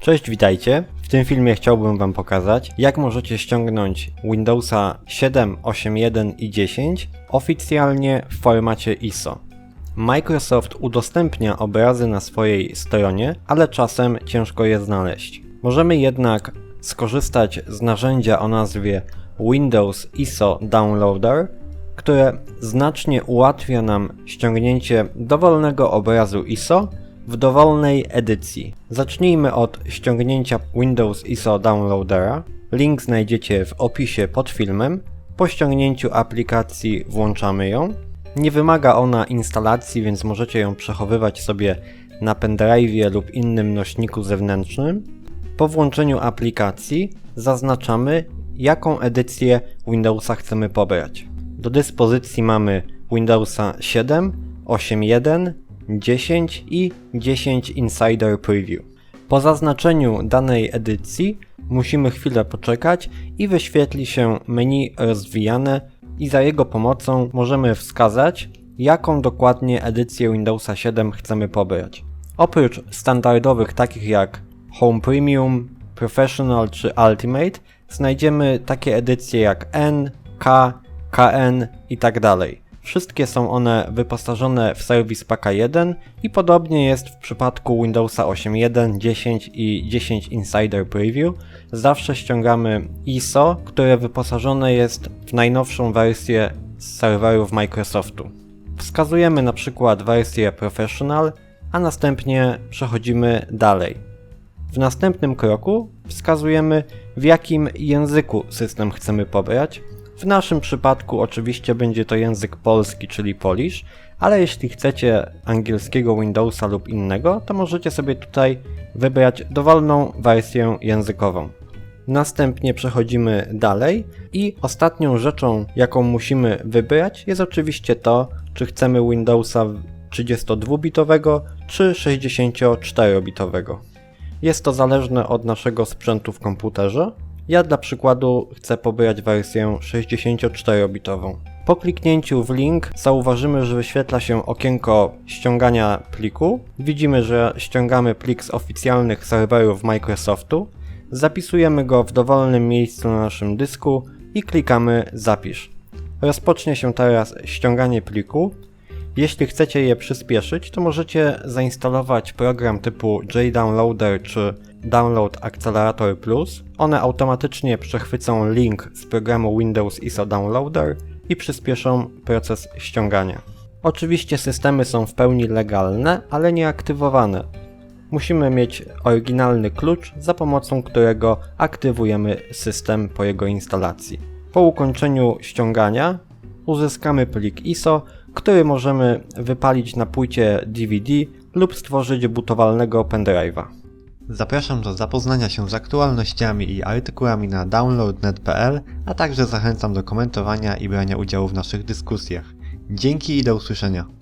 Cześć, witajcie. W tym filmie chciałbym Wam pokazać, jak możecie ściągnąć Windowsa 7, 8.1 i 10 oficjalnie w formacie ISO. Microsoft udostępnia obrazy na swojej stronie, ale czasem ciężko je znaleźć. Możemy jednak skorzystać z narzędzia o nazwie Windows ISO Downloader, które znacznie ułatwia nam ściągnięcie dowolnego obrazu ISO w dowolnej edycji. Zacznijmy od ściągnięcia Windows ISO Downloadera. Link znajdziecie w opisie pod filmem. Po ściągnięciu aplikacji włączamy ją. Nie wymaga ona instalacji, więc możecie ją przechowywać sobie na pendrive'ie lub innym nośniku zewnętrznym. Po włączeniu aplikacji zaznaczamy, jaką edycję Windowsa chcemy pobrać. Do dyspozycji mamy Windowsa 7, 8.1, 10 i 10 Insider Preview. Po zaznaczeniu danej edycji musimy chwilę poczekać i wyświetli się menu rozwijane i za jego pomocą możemy wskazać, jaką dokładnie edycję Windowsa 7 chcemy pobrać. Oprócz standardowych takich jak Home Premium, Professional czy Ultimate znajdziemy takie edycje jak N, K, KN i tak. Wszystkie są one wyposażone w serwis Paka 1 i podobnie jest w przypadku Windowsa 8.1, 10 i 10 Insider Preview. Zawsze ściągamy ISO, które wyposażone jest w najnowszą wersję z serwerów Microsoftu. Wskazujemy na przykład wersję Professional, a następnie przechodzimy dalej. W następnym kroku wskazujemy w jakim języku system chcemy pobrać. W naszym przypadku oczywiście będzie to język polski, czyli Polish, ale jeśli chcecie angielskiego Windowsa lub innego, to możecie sobie tutaj wybrać dowolną wersję językową. Następnie przechodzimy dalej i ostatnią rzeczą, jaką musimy wybrać, jest oczywiście to, czy chcemy Windowsa 32-bitowego czy 64-bitowego. Jest to zależne od naszego sprzętu w komputerze. Ja dla przykładu chcę pobrać wersję 64-bitową. Po kliknięciu w link zauważymy, że wyświetla się okienko ściągania pliku. Widzimy, że ściągamy plik z oficjalnych serwerów Microsoftu. Zapisujemy go w dowolnym miejscu na naszym dysku i klikamy zapisz. Rozpocznie się teraz ściąganie pliku. Jeśli chcecie je przyspieszyć, to możecie zainstalować program typu JDownloader czy Download Accelerator Plus. One automatycznie przechwycą link z programu Windows ISO Downloader i przyspieszą proces ściągania. Oczywiście systemy są w pełni legalne, ale nieaktywowane. Musimy mieć oryginalny klucz, za pomocą którego aktywujemy system po jego instalacji. Po ukończeniu ściągania uzyskamy plik ISO, który możemy wypalić na płycie DVD lub stworzyć butowalnego pendrive'a. Zapraszam do zapoznania się z aktualnościami i artykułami na download.net.pl, a także zachęcam do komentowania i brania udziału w naszych dyskusjach. Dzięki i do usłyszenia.